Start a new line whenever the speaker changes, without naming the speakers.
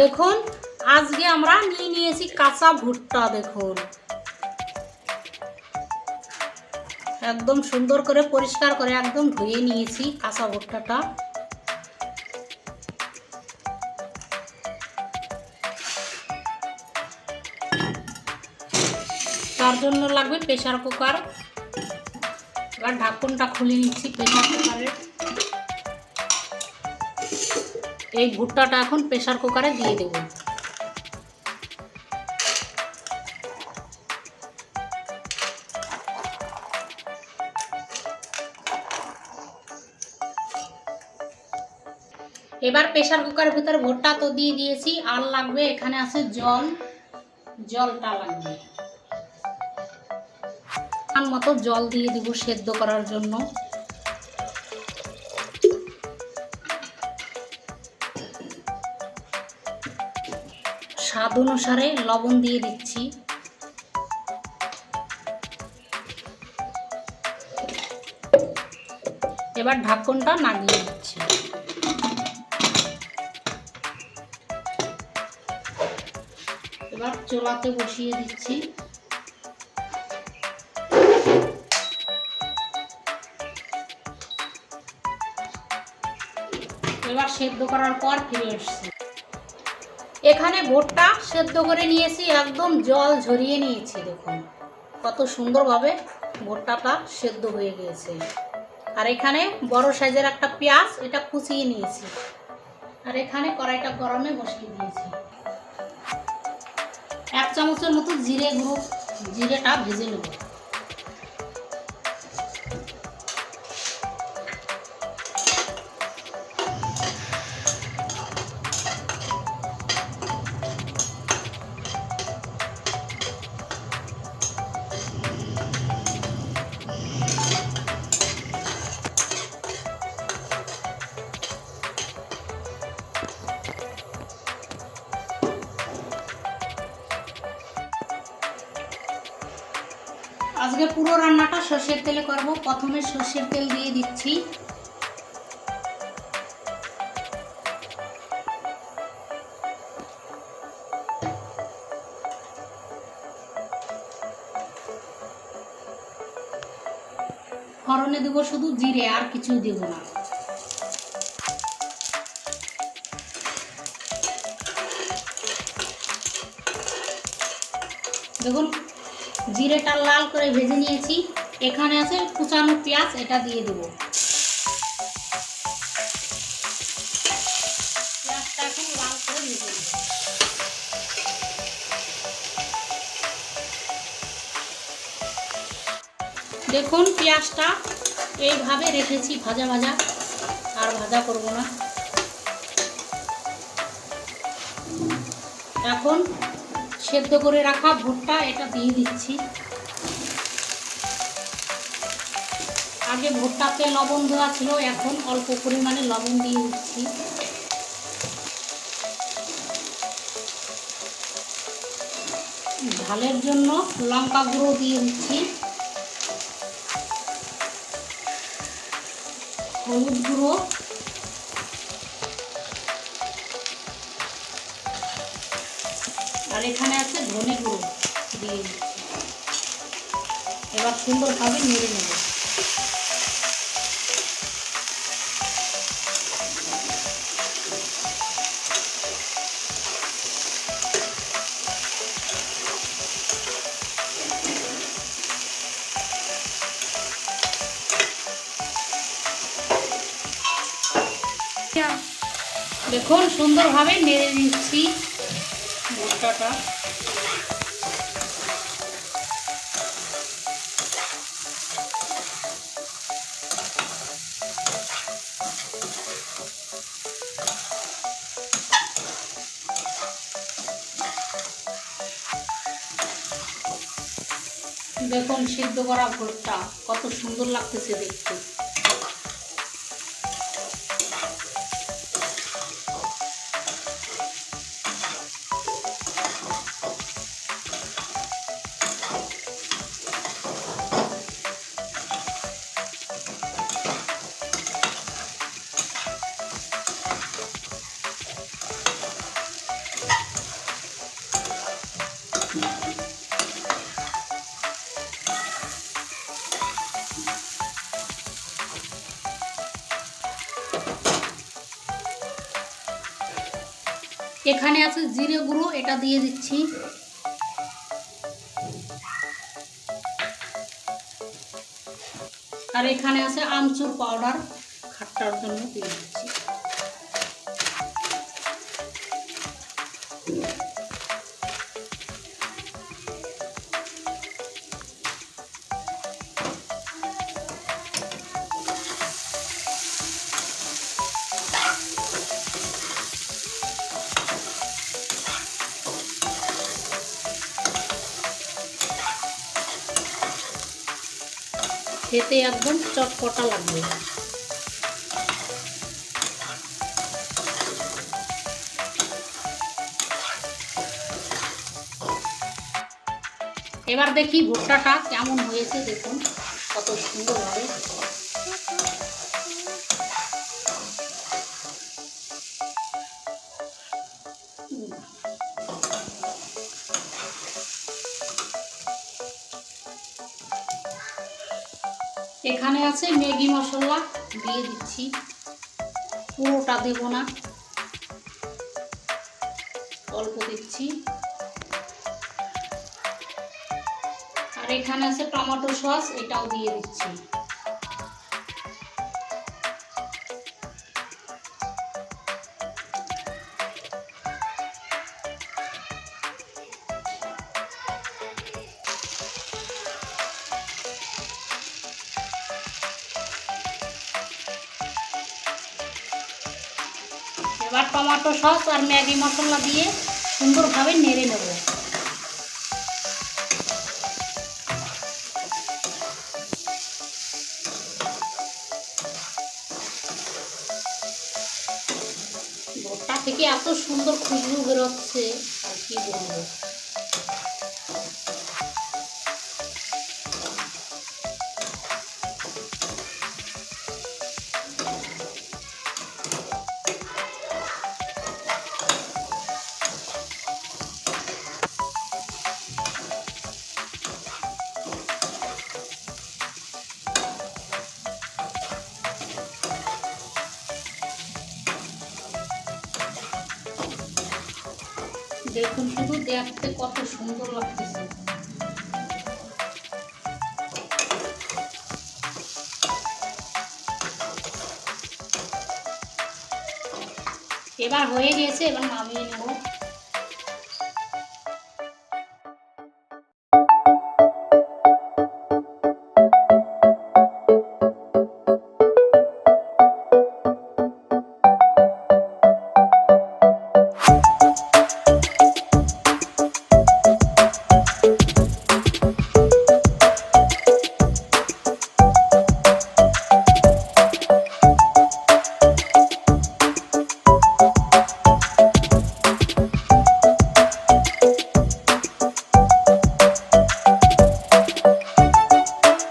দেখুন, আজকে আমরা নিয়ে নিয়েছি কাঁচা ভুট্টা, দেখুন। একদম সুন্দর করে পরিষ্কার করে একদম ধুয়ে নিয়েছি কাঁচা ভুট্টাটা। তার জন্য লাগবে প্রেশার কুকার। এবার ঢাকনটা খুলে নিচ্ছি প্রেশার কুকারের এই ভুট্টাটা এখন প্রেশার কুকারে দিয়ে দেব। এবার প্রেশার কুকারের ভিতরে ভুট্টা তো দিয়ে দিয়েছি, আর লাগবে এখানে আছে জল। জলটা লাগবে। মতো জল দিয়ে দিব সেদ্ধ করার জন্য। স্বাদ অনুসারে লবণ দিয়ে দিচ্ছি। এবার ঢাকনটা নামিয়ে দিচ্ছি এবার চোলাতে বসিয়ে দিচ্ছি। এবার সেদ্ধ করার পর ফিরে এসছি। এখানে ভুট্টা সেদ্ধ করে নিয়েছি, একদম জল ঝরিয়ে নিয়েছি, দেখুন। কত সুন্দরভাবে ভুট্টাটা সেদ্ধ হয়ে গিয়েছে। আর এখানে বড় সাইজের একটা পেঁয়াজ, এটা কুচিয়ে নিয়েছি। আর এখানে কড়াইটা গরমে বসিয়ে দিয়েছি। এক চামচের মতো জিরে গুঁড়ো, জিরেটা ভেজে নেব। আজকে পুরো রান্নাটা সর্ষের তেলে করব। প্রথমে সর্ষের তেল দিয়ে দিচ্ছি। ফড়নে দেবো শুধু জিরে, আর কিছুই দেব না। দেখুন জিরেটা লাল করে ভেজে নিয়েছি। এখানে আছে কুচানো পেঁয়াজ, এটা দিয়ে দেবো। দেখুন, পেঁয়াজটা এইভাবে রেখেছি ভাজা ভাজা, আর ভাজা করব না। এখন সেদ্ধ করে রাখা ভুট্টা, এটা দিয়ে দিচ্ছি। আগে ভুট্টাতে লবণ দেওয়া ছিল, এখন অল্প পরিমাণে লবণ দিয়ে দিচ্ছি। ঝালের জন্য লঙ্কা গুঁড়ো দিয়ে দিচ্ছি। হলুদ গুঁড়ো ধনে গুঁড়ো দিয়ে দিচ্ছি। এবার সুন্দরভাবে নেড়ে নেব। দেখুন সুন্দরভাবে নেড়ে নিচ্ছি। ভুট্টাটা দেখুন সিদ্ধ করা ভোটটা কত সুন্দর লাগতেছে দেখতে। এখানে আছে জিরে গুঁড়ো, এটা দিয়ে দিচ্ছি। আর এখানে আছে আমচুর পাউডার, খাট্টার জন্য দিয়ে খেতে একদম চটপটা লাগবে। এবার দেখি ভুট্টাটা কেমন হয়েছে দেখুন কত সুন্দরভাবে। এখানে আছে ম্যাগি মশলা, দিয়ে দিচ্ছি। পুরোটা দেব না। অল্প দিচ্ছি। আর এখানে আছে টমেটো সস, এটাও দিয়ে দিচ্ছি। এবার টমেটো সস আর ম্যাগি মশলা দিয়ে সুন্দরভাবে নেড়ে নেব। ভোটটা থেকে এত সুন্দর খুশবু বেরোচ্ছে, আর কি বলব? দেখুন শুধু দেখতে কত সুন্দর লাগতেছে। এবার হয়ে গেছে এবার নামিয়ে নেব।